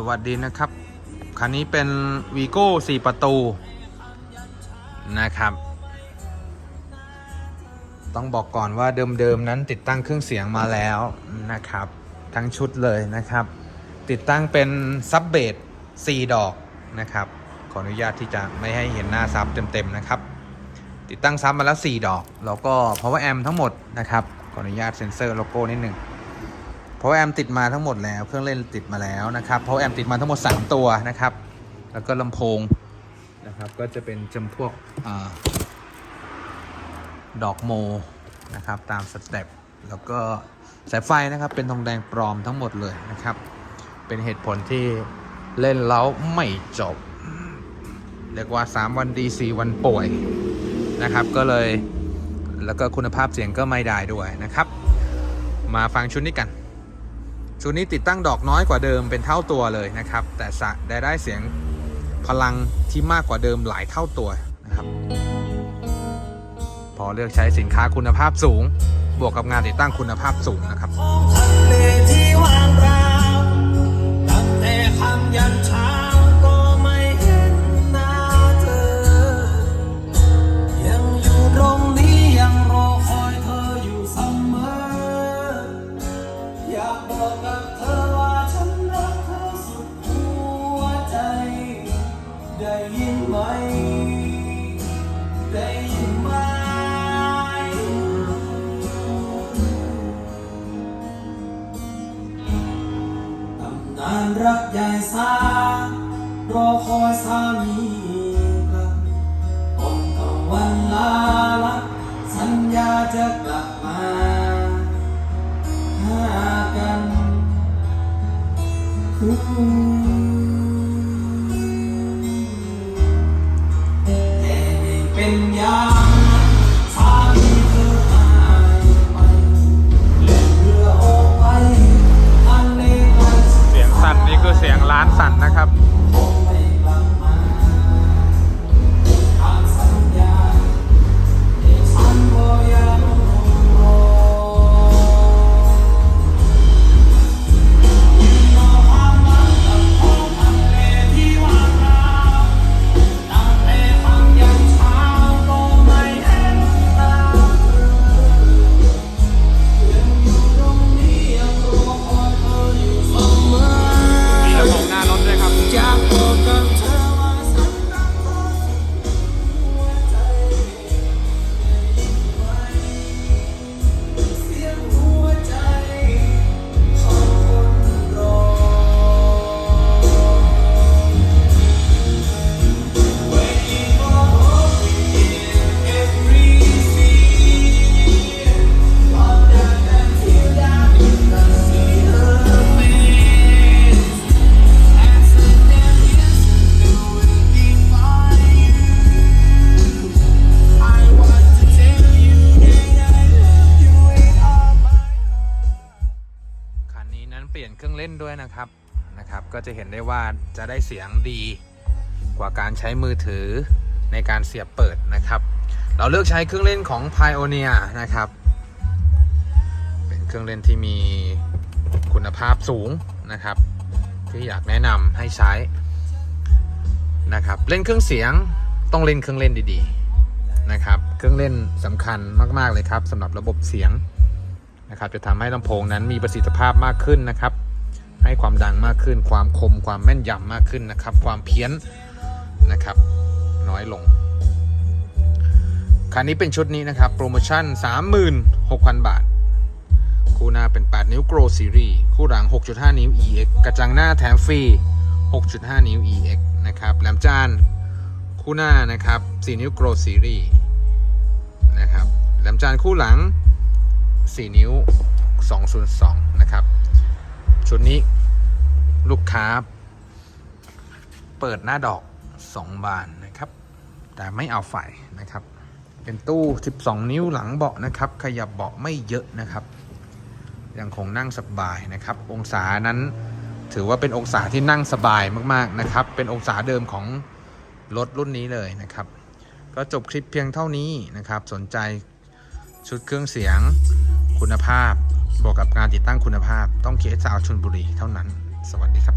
สวัสดีนะครับ คันนี้เป็นวีโก้4ประตู นะครับ ต้องบอกก่อนว่าเดิมๆนั้นติดตั้งเครื่องเสียงมาแล้วนะครับ ทั้งชุดเลยนะครับ ติดตั้งเป็นซับเบส4ดอกนะครับ ขออนุญาตที่จะไม่ให้เห็นหน้าซับเต็มๆนะครับ ติดตั้งซับมาแล้ว 4 ดอก แล้วก็ power amp ทั้งหมดนะครับ ขออนุญาตเซ็นเซอร์โลโก้นิดหนึ่ง power amp ติดมาทั้งหมดแล้ว เครื่องเล่นติดมาแล้วนะครับ power amp ติดมาทั้งหมด 3 ตัวนะครับ แล้วก็ลำโพงนะครับก็จะเป็นจำพวกอดอกโมนะครับตามสเต็ปแล้วก็สายไฟนะครับเป็นทองแดงปลอมทั้งหมดเลยนะครับ เป็นเหตุผลที่เล่นแล้วไม่จบ เรียกว่า 3 วันดี 4 วันป่วยนะครับ ก็เลยแล้วก็คุณภาพเสียงก็ไม่ได้ด้วยนะครับ มาฟังชุดนี้กัน ชุดนี้ติดตั้งดอกน้อยกว่าเดิมเป็นเท่าตัวเลยนะครับ แต่ได้ได้เสียงพลังที่มากกว่าเดิมหลายเท่าตัวนะครับ พอเลือกใช้สินค้าคุณภาพสูง บวกกับงานติดตั้งคุณภาพสูงนะครับ ได้ยินไหม ได้ยินไหม ตำนานรักใหญ่สารอคอยสามีกลับก่อนก่อนวันลาลับสัญญาจะกลับมาหากัน ไเครื่องเล่นด้วยนะครับนะครับ ก็จะเห็นได้ว่าจะได้เสียงดีกว่าการใช้มือถือในการเสียบเปิดนะครับ เราเลือกใช้เครื่องเล่นของ Pioneer นะครับ เป็นเครื่องเล่นที่มีคุณภาพสูงนะครับ ที่อยากแนะนำให้ใช้นะครับ เล่นเครื่องเสียงต้องเล่นเครื่องเล่นดีๆนะครับ เครื่องเล่นสำคัญมากๆเลยครับสำหรับระบบเสียงนะครับ จะทำให้ลำโพงนั้นมีประสิทธิภาพมากขึ้นนะครับ ให้ความดังมากขึ้น ความคมความแม่นยำมากขึ้นนะครับ ความเพี้ยนนะครับ น้อยลง คันนี้เป็นชุดนี้นะครับ โปรโมชั่น 36,000 บาท คู่หน้าเป็น 8 นิ้ว Grow Series คู่หลัง 6.5 นิ้ว EX กระจังหน้าแถมฟรี 6.5 นิ้ว EX นะครับแหลมจานคู่หน้านะครับ 4 นิ้ว Grow Series นะครับแหลมจานคู่หลัง 4 นิ้ว 202นะครับ ชุดนี้ลูกค้า เปิดหน้าดอก 2 บานนะครับ แต่ไม่เอาไฟนะครับ เป็นตู้ 12 นิ้วหลังเบาะนะครับ ขยับเบาะไม่เยอะนะครับ ยังคงนั่งสบายนะครับ องศานั้นถือว่าเป็นองศาที่นั่งสบายมากๆนะครับ เป็นองศาเดิมของรถรุ่นนี้เลยนะครับ ก็จบคลิปเพียงเท่านี้นะครับ สนใจชุดเครื่องเสียงคุณภาพ บวกกับการติดตั้งคุณภาพต้องเคสซาวชนบุรีเท่านั้น สวัสดีครับ